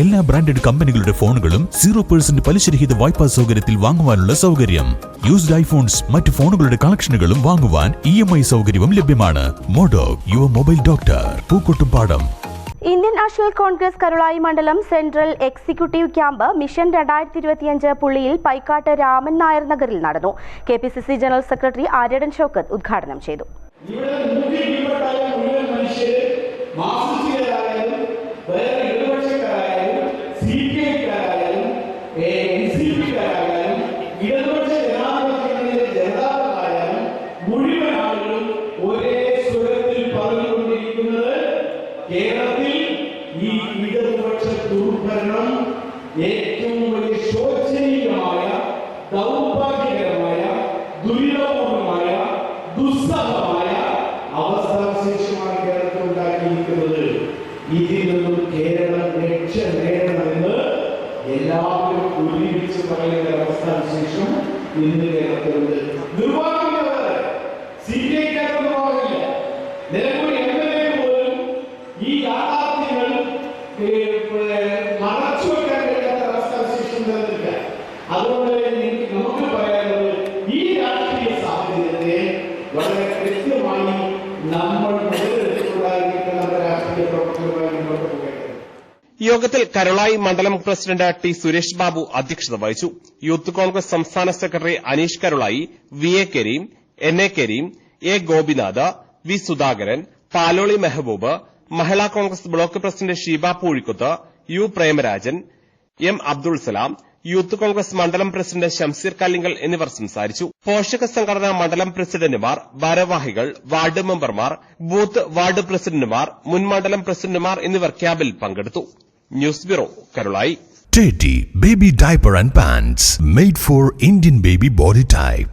എല്ലാ ബ്രാൻഡഡ് കമ്പനികളുടെ ഫോണുകളും സീറോ പെർസെന്റ് പലിശരഹിത വായ്പാ സൗകര്യത്തിൽ വാങ്ങുവാനുള്ള സൗകര്യം. യൂസ്ഡ് ഐഫോൺസ് മറ്റ് ഫോണുകളുടെ കളക്ഷനുകളും വാങ്ങുവാൻ ഇ എം ഐ സൗകര്യവും ലഭ്യമാണ്. മോഡോ your mobile doctor Pookkottumpadam. Indian National Congress Karulai മണ്ഡലം സെൻട്രൽ എക്സിക്യൂട്ടീവ് ക്യാമ്പ് മിഷൻ രണ്ടായിരത്തി ഇരുപത്തിയഞ്ച് പുള്ളിയിൽ പൈക്കാട്ട് രാമൻ നായർ നഗറിൽ നടന്നു. K P C C general secretary Aryadan Shoukath ഉദ്ഘാടനം ചെയ്തു. ഇവിടെ എൻ സി ഇടതുപക്ഷ ജനാധിപത്യത്തിലെ ജനതാക്കളായാലും മുഴുവൻ ഒരേ സ്വരത്തിൽ പറഞ്ഞുകൊണ്ടിരിക്കുന്നത് കേരളത്തിൽ ഈ ഇടതുപക്ഷ ദുർഭരണം ഏറ്റവും വലിയ ശോചനീയമായ ദൗർഭാഗ്യകരമായ ദുരിതപൂർണമായ ദുസ്സഹമായ അവസ്ഥാവിശേഷമാണ് കേരളത്തിൽ ഉണ്ടാക്കിയിരിക്കുന്നത്. ഇതിൽ നിന്നും കേരളം ഒരുമിച്ച് അവസ്ഥ വിശേഷം ഇന്ന് കേരളത്തിലുണ്ട്. നിർവാഹമില്ല സി പി ഐക്കാർക്ക് നിർവാഹമില്ല എ പോലും ഈ യാഥാർത്ഥ്യങ്ങൾ മറച്ചു വെക്കാൻ കഴിയാത്ത അതുകൊണ്ട് എനിക്ക് നമുക്ക് പറയാനുള്ളത് ഈ രാഷ്ട്രീയ സാഹചര്യത്തെ വളരെ കൃത്യമായി നമ്മൾ മുതലെടുത്തുകൊണ്ടായിരിക്കണം നമ്മുടെ രാഷ്ട്രീയ പോകേണ്ടത് യോഗത്തിൽ കരളായി മണ്ഡലം പ്രസിഡന്റ് ടി സുരേഷ് ബാബു അധ്യക്ഷത വഹിച്ചു. യൂത്ത് കോൺഗ്രസ് സംസ്ഥാന secretary Aneesh Karulai V A Kareem N A Kareem A Gopinath V Sudhakaran Paloli Mehaboob Mahila Congress block president Sheeba Poozhikkuthu U Premarajan M Abdul Salam youth Congress മണ്ഡലം president Shamseer Kallingal എന്നിവർ സംസാരിച്ചു. പോഷക സംഘടനാ മണ്ഡലം പ്രസിഡന്റുമാർ ഭാരവാഹികൾ വാർഡ് മെമ്പർമാർ ബൂത്ത് വാർഡ് പ്രസിഡന്റുമാർ മുൻമണ്ഡലം പ്രസിഡന്റുമാർ എന്നിവർ ക്യാമ്പിൽ പങ്കെടുത്തു. News bureau Karulai Teddy Baby Diaper and Pants made for Indian baby body type.